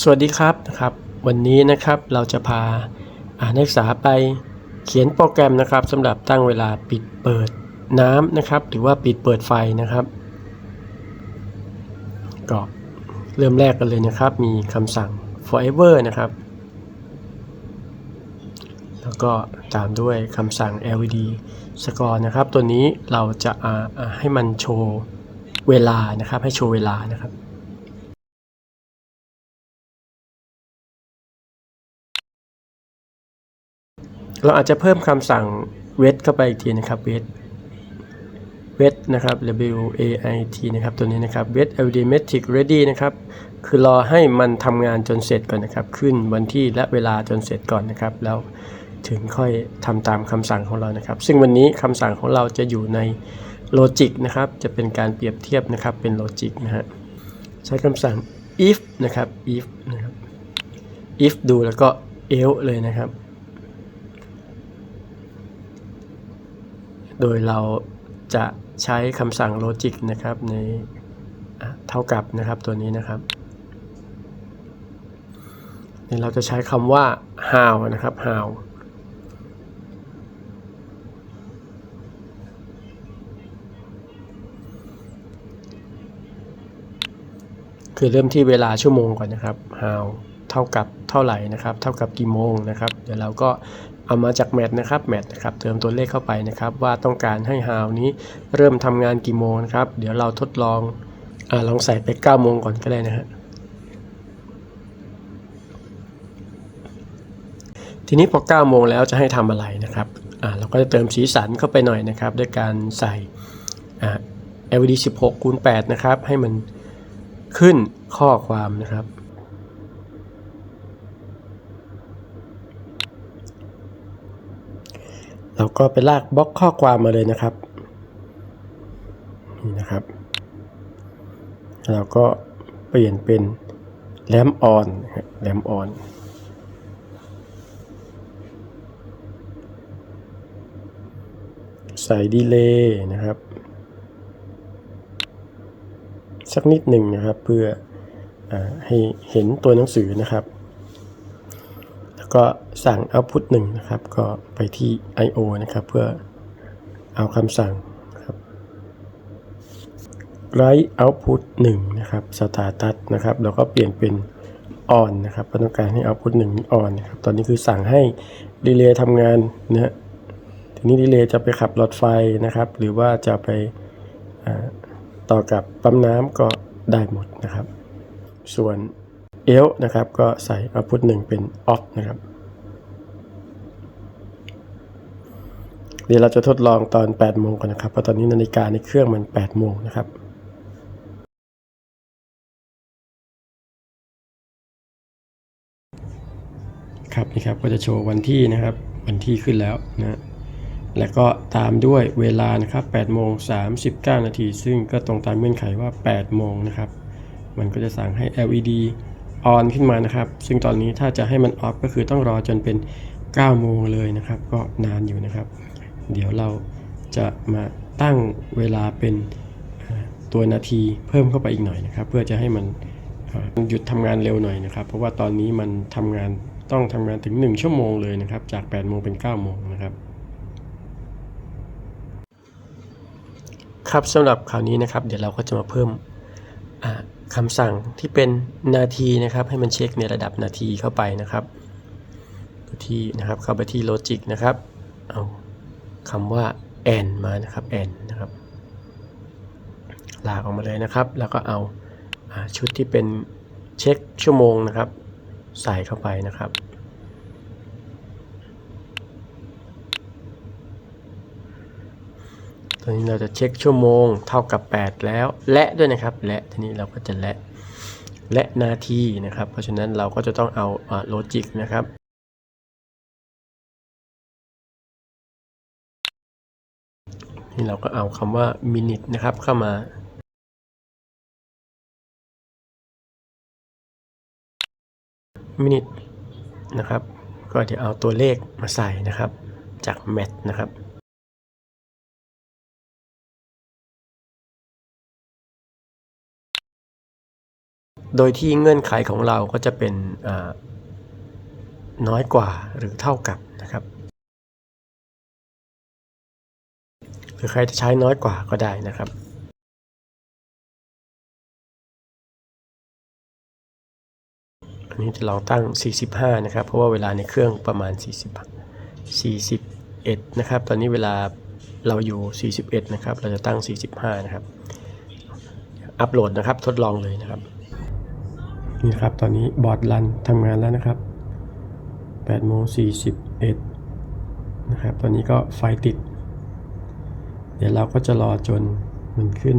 สวัสดีครับนะครับ วันนี้นะครับเราจะพาอ่านักศึกษาไปเขียนโปรแกรมนะครับสำหรับตั้งเวลาปิดเปิดน้ำนะครับ หรือว่าปิดเปิดไฟนะครับก็เริ่มแรกกันเลยนะครับ มีคำสั่ง forever นะครับ แล้วก็ตามด้วยคำสั่ง led score นะครับ ตัวนี้เราจะให้มันโชว์เวลานะครับ ให้โชว์เวลานะครับ เราอาจจะเพิ่มคำสั่ง wait เข้าไปอีกทีนะครับ wait wait นะครับ w a i t นะครับตัวนี้นะครับ wait ld metric ready นะครับคือรอให้มันทำงานจนเสร็จก่อนนะครับ ขึ้นวันที่และเวลาจนเสร็จก่อนนะครับ แล้วถึงค่อยทำตามคำสั่งของเรานะครับ ซึ่งวันนี้คำสั่งของเราจะอยู่ใน logic นะครับ จะเป็นการเปรียบเทียบนะครับเป็น logic นะฮะใช้คำสั่ง if นะครับ if นะครับ if ดูแล้วก็ else เลยนะครับ โดยเราจะใช้คำสั่ง logic นะครับในเท่ากับนะครับตัวนี้นะครับนี่เราจะใช้คำว่า how นะครับ how คือเริ่มที่เวลาชั่วโมงก่อนนะครับ how เท่ากับเท่าไหร่นะครับ เท่ากับกี่โมงนะครับ เดี๋ยวเราก็ เอามาจากแมทนะครับแมทนะครับเติมตัวเลขเข้าไปนะครับว่าต้องการให้ how นี้เริ่มทำงานกี่โมงครับ เดี๋ยวเราทดลองอลองใส่ไป9โมงก่อนก็ได้นะฮะทีนี้พอ9โมงแล้วจะให้ทำอะไรนะครับอ่าเราก็จะเติมสีสันเข้าไปหน่อยนะครับ ด้วยการใส่ LED 16คูณ8นะครับให้มันขึ้นข้อความนะครับ เราก็ไปลากบล็อกข้อความมาเลยนะครับ นี่นะครับเราก็เปลี่ยนเป็นแลมออนแลมออนใส่ดีเลย์นะครับ สักนิดหนึ่งนะครับเพื่ออให้เห็นตัวหนังสือนะครับ ก็สั่ง output 1นะครับ ก็ไปที่ I/O นะครับ เพื่อเอาคำสั่งครับ write output 1นะครับ status นะครับ แล้วก็เปลี่ยนเป็น on นะครับเพราะต้องการให้ output 1นี้ on นะครับ ตอนนี้คือสั่งให้ดีเลย์ทำงานนะฮะทีนี้ดีเลย์จะไปขับหลอดไฟนะครับ หรือว่าจะไปต่อกับปั๊มน้ำก็ได้หมดนะครับ ส่วน เอลนะครับ ก็ใส่ output 1 เป็น off นะครับเดี๋ยวเราจะทดลองตอน 8 โมงก่อนนะครับ เพราะตอนนี้นาฬิกาในเครื่องมัน 8 โมงนะครับครับนี่ครับก็จะโชว์วันที่นะครับ วันที่ขึ้นแล้วนะแล้วก็ตามด้วยเวลานะครับ8โมง39 นาที ซึ่งก็ตรงตามเงื่อนไขว่า 8 โมงนะครับ มันก็จะสั่งให้ LED on ขึ้นมานะครับ ซึ่งตอนนี้ถ้าจะให้มัน off ก็คือต้องรอจนเป็น 9 โมงเลยนะครับ ก็นานอยู่นะครับ เดี๋ยวเราจะมาตั้งเวลาเป็นตัวนาทีเพิ่มเข้าไปอีกหน่อยนะครับ เพื่อจะให้มันหยุดทำงานเร็วหน่อยนะครับ เพราะว่าตอนนี้มันทำงานต้องทำงานถึง 1 ชั่วโมงเลยนะครับ จาก 8 โมงเป็น 9 โมงนะครับครับสำหรับคราวนี้นะครับ เดี๋ยวเราก็จะมาเพิ่มอ่า คำสั่งที่เป็นนาทีนะครับ ให้มันเช็คในระดับนาทีเข้าไปนะครับที่นะครับเข้าไปที่ logic นะครับเอาคำว่า and มานะครับ and นะครับลากออกมาเลยนะครับ แล้วก็เอาอาชุดที่เป็นเช็คชั่วโมงนะครับ ใส่เข้าไปนะครับ ตอนนี้เราจะเช็คชั่วโมงเท่ากับ 8 แล้ว และด้วยนะครับ และทีนี้เราก็จะและ และนาทีนะครับ เพราะฉะนั้นเราก็จะต้องเอาโลจิกนะครับนี่เราก็เอาคำว่า minute นะครับเข้ามา minute นะครับ ก็เดี๋ยวเอาตัวเลขมาใส่นะครับ จาก mat นะครับ โดยที่เงื่อนไขของเราก็จะเป็นน้อยกว่าหรือเท่ากับนะครับหรือใครจะใช้น้อยกว่าก็ได้นะครับอันนี้จะลองตั้ง 45 นะครับ เพราะว่าเวลาในเครื่องประมาณ 40 41 นะครับ ตอนนี้เวลาเราอยู่ 41 นะครับ เราจะตั้ง 45 นะครับ อัปโหลดนะครับ ทดลองเลยนะครับ นี่ครับ ตอนนี้บอร์ดรันทำงานแล้วนะครับ8โมง41นะครับ ตอนนี้ก็ไฟติด เดี๋ยวเราก็จะรอจนมันขึ้น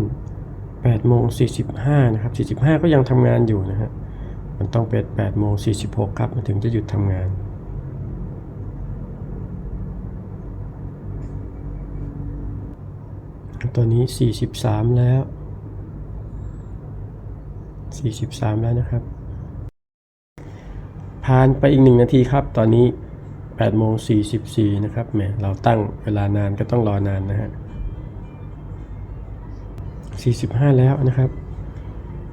8โมง45นะครับ 45 ก็ยังทำงานอยู่นะฮะ มันต้องเป็น8โมง46ครับ มันถึงจะหยุดทำงานตอนนี้ 43 แล้ว 43 แล้วนะครับ ผ่านไปอีกหนึ่งนาทีครับ ตอนนี้8โมง44นะครับแหมเราตั้งเวลานานก็ต้องรอนานนะฮะ45 แล้วนะครับ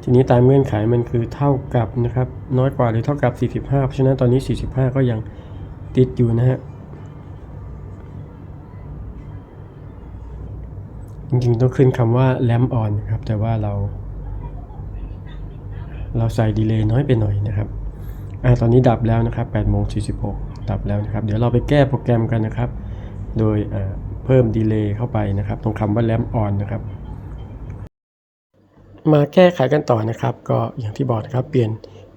ทีนี้ตามเงื่อนไขมันคือเท่ากับนะครับ น้อยกว่าหรือเท่ากับ 45 เพราะฉะนั้นตอนนี้ 45 ก็ยังติดอยู่นะฮะจริงๆต้องขึ้นคำว่า lamp on นะครับ แต่ว่าเรา เราใส่ดีเลย์น้อยไปหน่อยนะครับ อ่าตอนนี้ดับแล้วนะครับ8โมง46 ดับแล้วนะครับ เดี๋ยวเราไปแก้โปรแกรมกันนะครับ โดยอ่าเพิ่มดีเลย์เข้าไปนะครับ ตรงคำว่า lamp on นะครับ มาแก้ไขกันต่อนะครับ ก็อย่างที่บอกนะครับ เปลี่ยน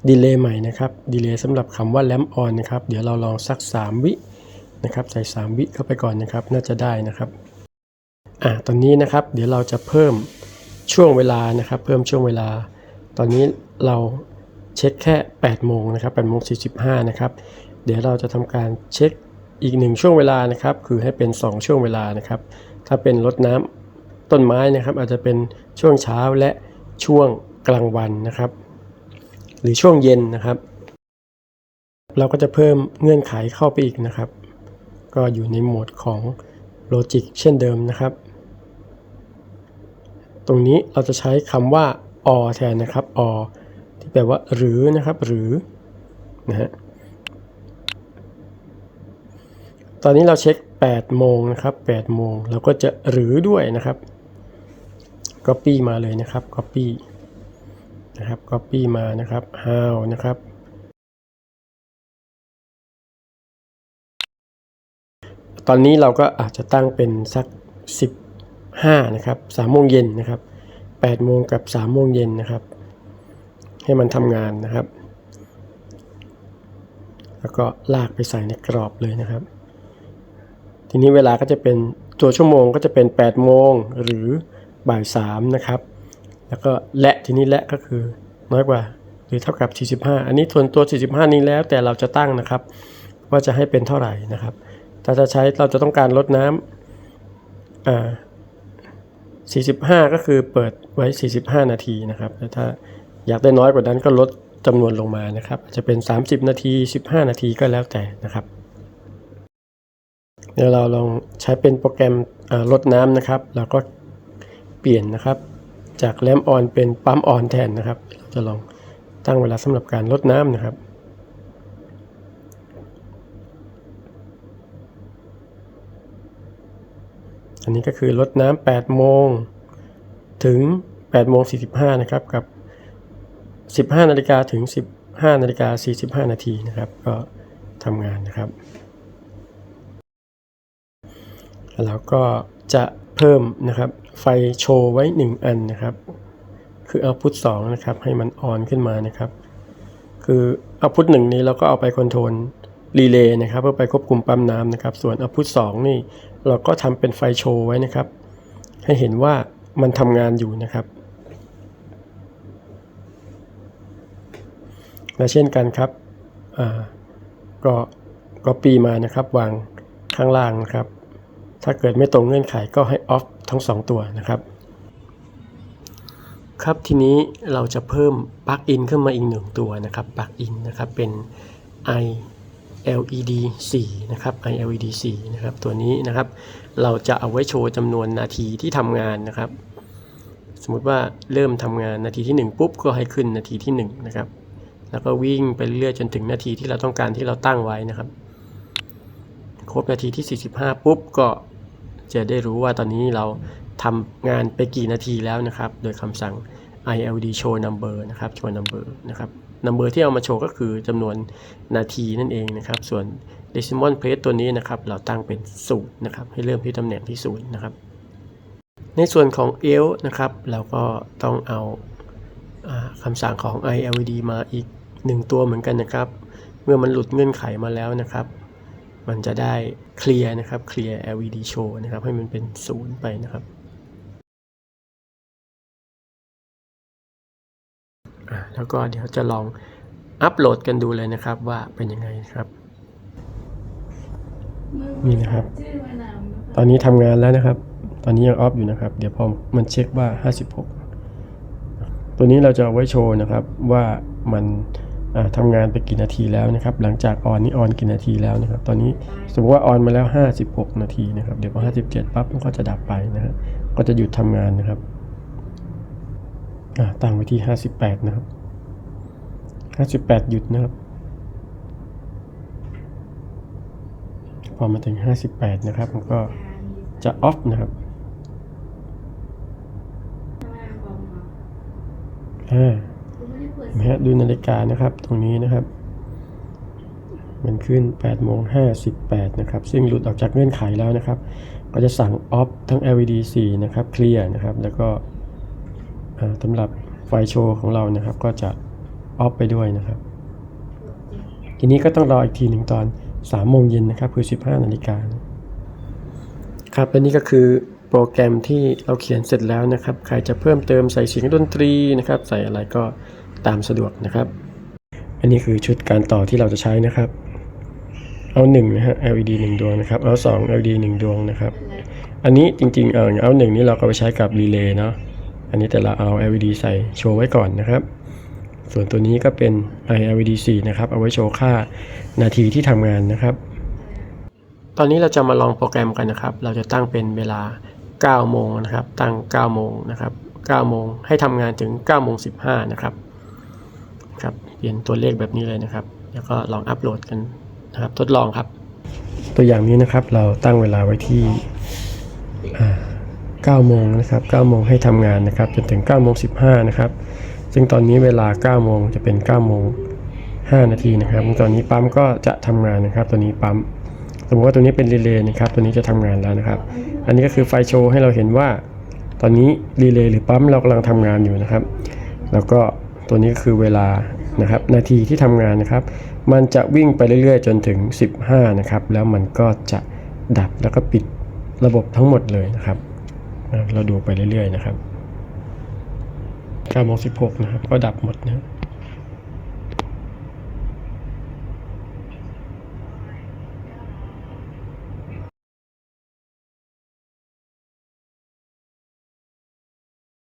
ดีเลย์ใหม่นะครับ ดีเลย์สำหรับคำว่า lamp on นะครับ เดี๋ยวเราลองสัก 3 วินะครับ ใส่ 3 วิเข้าไปก่อนนะครับ น่าจะได้นะครับ อ่า ตอนนี้นะครับ เดี๋ยวเราจะเพิ่มช่วงเวลานะครับ เพิ่มช่วงเวลา ตอนนี้เรา เช็คแค่ 8 โมงนะครับ8โมง45 นะครับ เดี๋ยวเราจะทำการเช็คอีกหนึ่งช่วงเวลานะครับ คือให้เป็น 2 ช่วงเวลานะครับ ถ้าเป็นรดน้ำต้นไม้นะครับ อาจจะเป็นช่วงเช้าและช่วงกลางวันนะครับ หรือช่วงเย็นนะครับ เราก็จะเพิ่มเงื่อนไขเข้าไปอีกนะครับ ก็อยู่ในโหมดของ Logic เช่นเดิมนะครับ ตรงนี้เราจะใช้คำว่า or แทนนะครับ or แปลว่าหรือนะครับ หรือนะฮะตอนนี้เราเช็ค 8 โมงนะครับ8โมงเราก็จะหรือด้วยนะครับ copy มาเลยนะครับ copy นะครับ copy มานะครับ how นะครับ ตอนนี้เราก็อาจจะตั้งเป็นสัก 15 นะครับ3โมงเย็นนะครับ8โมงกับ3โมงเย็นนะครับ ให้มันทำงานนะครับ แล้วก็ลากไปใส่ในกรอบเลยนะครับ ทีนี้เวลาก็จะเป็นตัวชั่วโมงก็จะเป็น 8 โมงหรือบ่าย3นะครับ แล้วก็และทีนี้และก็คือน้อยกว่าหรือเท่ากับ 45 อันนี้ทวนตัว 45 นี้แล้วแต่เราจะตั้งนะครับ ว่าจะให้เป็นเท่าไหร่นะครับ ถ้าจะใช้เราจะต้องการลดน้ำอ่า45 ก็คือเปิดไว้ 45 นาทีนะครับแต่ถ้า อยากได้น้อยกว่านั้นก็ลดจำนวนลงมานะครับ จะเป็น 30 นาที 15 นาทีก็แล้วแต่นะครับเดี๋ยวเราลองใช้เป็นโปรแกรมลดน้ำนะครับแล้วก็เปลี่ยนนะครับ จากแลมออนเป็นปั๊มออนแทนนะครับ เราจะลองตั้งเวลาสำหรับการลดน้ำนะครับอันนี้ก็คือลดน้ำ8โมงถึง8โมง45นะครับกับ 15นาฬิกาถึง 15นาฬิกา45นาทีนะครับ ก็ทำงานนะครับ แล้วก็จะเพิ่มนะครับไฟโชว์ไว้ 1 อันนะครับ คือ output 2นะครับให้มันออนขึ้นมานะครับ คือ output 1นี้เราก็เอาไปคอนโทรลรีเลย์นะครับเพื่อไปควบคุมปั๊มน้ำนะครับ ส่วน output 2นี่เราก็ทำเป็นไฟโชว์ไว้นะครับ ให้เห็นว่ามันทำงานอยู่นะครับ และเช่นกันครับก็ก็ปีมานะครับ วางข้างล่างนะครับ ถ้าเกิดไม่ตรงเงื่อนไขก็ให้ออฟทั้ง 2 ตัวนะครับ ครับทีนี้เราจะเพิ่มปลั๊กอินขึ้นมาอีกหนึ่งตัวนะครับปลั๊กอินนะครับเป็น i LED 4นะครับ i LED 4นะครับ ตัวนี้นะครับ เราจะเอาไว้โชว์จำนวนนาทีที่ทำงานนะครับ สมมติว่าเริ่มทำงานนาทีที่ 1 ปุ๊บก็ให้ขึ้นนาทีที่ 1 นะครับ แล้วก็วิ่งไปเรื่อยจนถึงนาทีที่เราต้องการที่เราตั้งไว้นะครับ ครบนาทีที่ 45 ปุ๊บก็จะได้รู้ว่าตอนนี้เราทำงานไปกี่นาทีแล้วนะครับ โดยคำสั่ง ILD show number นะครับ show number นะครับ number ที่เอามาโชว์ก็คือจำนวนนาทีนั่นเองนะครับ ส่วน decimal place ตัวนี้นะครับ เราตั้งเป็น0นย์นะครับ ให้เริ่มที่ตำแหน่งที่0นย์นะครับ ในส่วนของ L นะครับ เราก็ต้องเอาอาคำสั่งของ ILD มาอีก 1 ตัวเหมือนกันนะครับ เมื่อมันหลุดเงื่อนไขมาแล้วนะครับ มันจะได้เคลียร์นะครับเคลียร์ LED show นะครับ ให้มันเป็นศูนย์ไปนะครับอะแล้วก็เดี๋ยวจะลองอัปโหลดกันดูเลยนะครับว่าเป็นยังไงครับ นี่นะครับ ตอนนี้ทำงานแล้วนะครับ ตอนนี้ยังออฟอยู่นะครับ เดี๋ยวพอมันเช็คว่า 56 ตัวนี้เราจะเอาไว้โชว์นะครับว่ามัน ทำงานไปกี่นาทีแล้วนะครับ หลังจากออนนี่ออนกี่นาทีแล้วนะครับ ตอนนี้สมมติว่าออนมาแล้ว 56 นาทีนะครับ เดี๋ยวพอ57ปั๊บมันก็จะดับไปนะครับก็จะหยุดทำงานนะครับอ่าตั้งไว้ที่ 58 นะครับ 58 หยุดนะครับ พอมาถึง 58 นะครับ มันก็จะออฟนะครับทำไมบอกมาอ่าคุณ ไหมฮะดูนาฬิกานะครับ ตรงนี้นะครับ มันขึ้น8โมง58 นะครับ ซึ่งหลุดออกจากเงื่อนไขแล้วนะครับ ก็จะสั่งออฟทั้ง LED 4 นะครับเคลียร์นะครับ แล้วก็สำหรับไฟโชว์ของเรานะครับ ก็จะออฟไปด้วยนะครับ ทีนี้ก็ต้องรออีกทีหนึ่งตอน3โมงเย็นนะครับ คือ 15 นาฬิกาครับและนี่ก็คือโปรแกรมที่เราเขียนเสร็จแล้วนะครับ ใครจะเพิ่มเติมใส่เสียงดนตรีนะครับ ใส่อะไรก็ ตามสะดวกนะครับ อันนี้คือชุดการต่อที่เราจะใช้นะครับ เอา1นะฮะ LED 1 ดวงนะครับ เอา 2 LED 1 ดวงนะครับ อันนี้จริงๆ เออเอาหนึ่งนี้เราก็ไปใช้กับรีเลย์เนาะ อันนี้แต่เราเอา LED ใส่โชว์ไว้ก่อนนะครับ ส่วนตัวนี้ก็เป็น iLED 4นะครับ เอาไว้โชว์ค่านาทีที่ทำงานนะครับตอนนี้เราจะมาลองโปรแกรมกันนะครับ เราจะตั้งเป็นเวลา 9 โมงนะครับ ตั้ง 9 โมงนะครับ 9 โมง ให้ทำงานถึง 9 โมง 15 นะครับ ครับเปลี่ยนตัวเลขแบบนี้เลยนะครับ แล้วก็ลองอัปโหลดกันนะครับ ทดลองครับ ตัวอย่างนี้นะครับเราตั้งเวลาไว้ที่9โมงนะครับ9โมงให้ทำงานนะครับ จนถึง9โมง15นะครับ ซึ่งตอนนี้เวลา9โมงจะเป็น9โมง5นาทีนะครับ ตอนนี้ปั๊มก็จะทำงานนะครับ ตัวนี้ปั๊ม สมมติว่าตัวนี้เป็นรีเลย์นะครับ ตัวนี้จะทำงานแล้วนะครับ อันนี้ก็คือไฟโชว์ให้เราเห็นว่า ตอนนี้รีเลย์หรือปั๊มเรากำลังทำงานอยู่นะครับ แล้วก็ ตัวนี้ก็คือเวลานะครับ นาทีที่ทำงานนะครับ มันจะวิ่งไปเรื่อยๆ จนถึง 15 นะครับ แล้วมันก็จะดับแล้วก็ปิดระบบทั้งหมดเลยนะครับ เราดูไปเรื่อยๆนะครับ9โมง16นะครับ ก็ดับหมดนะ